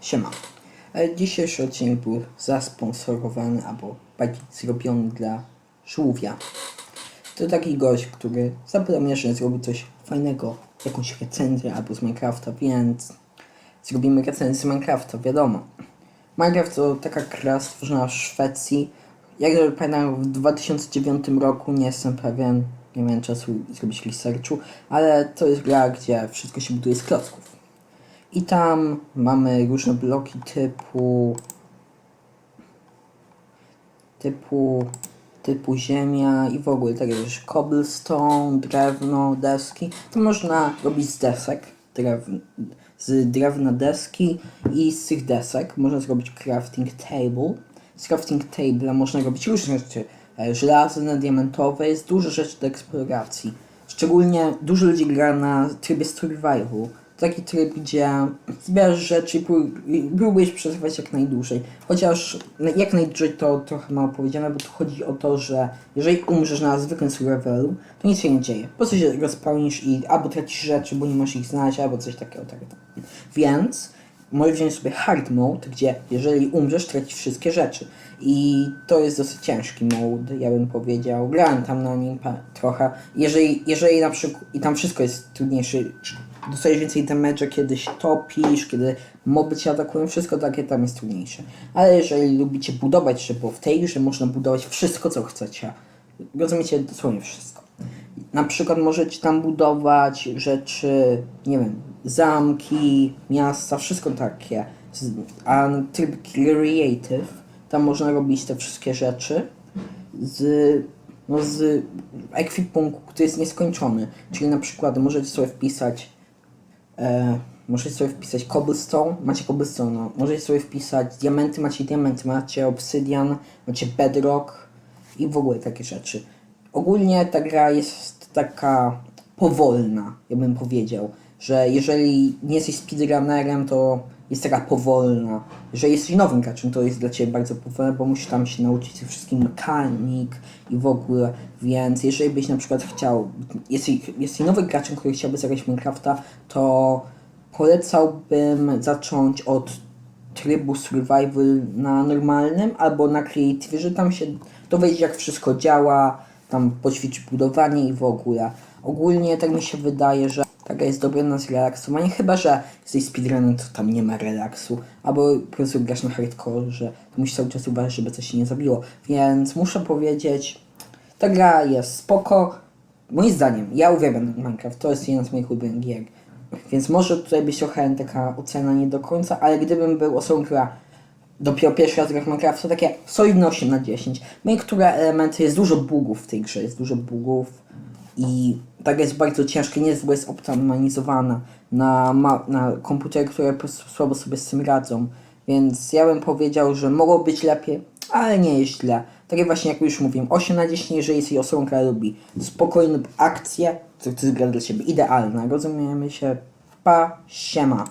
Siema. E, Dzisiejszy odcinek był zasponsorowany albo bardziej zrobiony dla żółwia. To taki gość, który że zrobi coś fajnego, jakąś recenzję albo z Minecrafta, więc zrobimy recenzję z Minecrafta, wiadomo. Minecraft to taka gra stworzona w Szwecji. Jak dobrze pamiętam, w 2009 roku, nie jestem pewien, nie miałem czasu zrobić researchu, ale to jest gra, gdzie wszystko się buduje z klocków. I tam mamy różne bloki typu typu typu ziemia i w ogóle tak jak już cobblestone, drewno, deski. To można robić z desek, drew, z drewna deski i z tych desek można zrobić crafting table. Z crafting table można robić różne rzeczy. e, Żelazne, diamentowe, jest dużo rzeczy do eksploracji. Szczególnie dużo ludzi gra na trybie survival. Taki tryb, gdzie zbierasz rzeczy i pró- i próbujesz przetrwać jak najdłużej. Chociaż jak najdłużej to trochę mało powiedziane, bo tu chodzi o to, że jeżeli umrzesz na zwykłym survivalu, to nic się nie dzieje. Po prostu się rozpełnisz i albo tracisz rzeczy, bo nie możesz ich znaleźć, albo coś takiego. takiego. Więc możesz wziąć sobie hard mode, gdzie jeżeli umrzesz, tracisz wszystkie rzeczy. I to jest dosyć ciężki mode, ja bym powiedział. Grałem tam na nim trochę. Jeżeli, jeżeli na przykład, i tam wszystko jest trudniejsze, dostajesz więcej damage'a, kiedy się topisz, kiedy moby cię atakują, wszystko takie tam jest trudniejsze. Ale jeżeli lubicie budować, bo w tej grze można budować wszystko, co chcecie. Rozumiecie dosłownie wszystko. Na przykład możecie tam budować rzeczy, nie wiem, zamki, miasta, wszystko takie. A tryb creative, tam można robić te wszystkie rzeczy z, no z ekwipunku, który jest nieskończony. Czyli na przykład możecie sobie wpisać e, możecie sobie wpisać cobblestone, macie cobblestone, no. możecie sobie wpisać diamenty, macie diamenty, macie obsydian, macie bedrock i w ogóle takie rzeczy. Ogólnie ta gra jest taka powolna, ja bym powiedział, że jeżeli nie jesteś speedrunnerem, to jest taka powolna. Jeżeli jesteś nowym graczem, to jest dla Ciebie bardzo powolna, bo musisz tam się nauczyć tych wszystkich mechanik i w ogóle, więc jeżeli byś na przykład chciał, jesteś, jesteś nowym graczem, który chciałby zagrać Minecrafta, to polecałbym zacząć od trybu survival na normalnym albo na creative, że tam się dowiedzieć jak wszystko działa, tam poćwiczyć budowanie i w ogóle. Ogólnie tak mi się wydaje, że taka jest dobra na zrelaksowanie, chyba że jesteś speedrunner, to tam nie ma relaksu, albo po prostu grasz na hardcore, że musisz cały czas uważać, żeby coś się nie zabiło. Więc muszę powiedzieć, ta gra jest spoko. Moim zdaniem, ja uwielbiam Minecraft, to jest jeden z moich ulubionych gier. Więc może tutaj być trochę taka ocena nie do końca, ale gdybym był osobą, która dopiero pierwszy raz gra w Minecraft, to takie solidne 8 na 10. No i które elementy, jest dużo bugów w tej grze, jest dużo bugów i tak jest bardzo ciężkie, nie jest ogóle jest optymalizowana na, na komputery, które po prostu słabo sobie z tym radzą. Więc ja bym powiedział, że mogło być lepiej, ale nie jest źle. Takie właśnie jak już mówiłem, 8 na 10, jeżeli jesteś osobą, która lubi spokojną akcję, to to jest gra dla Ciebie idealna. Rozumiemy się? Pa, siema.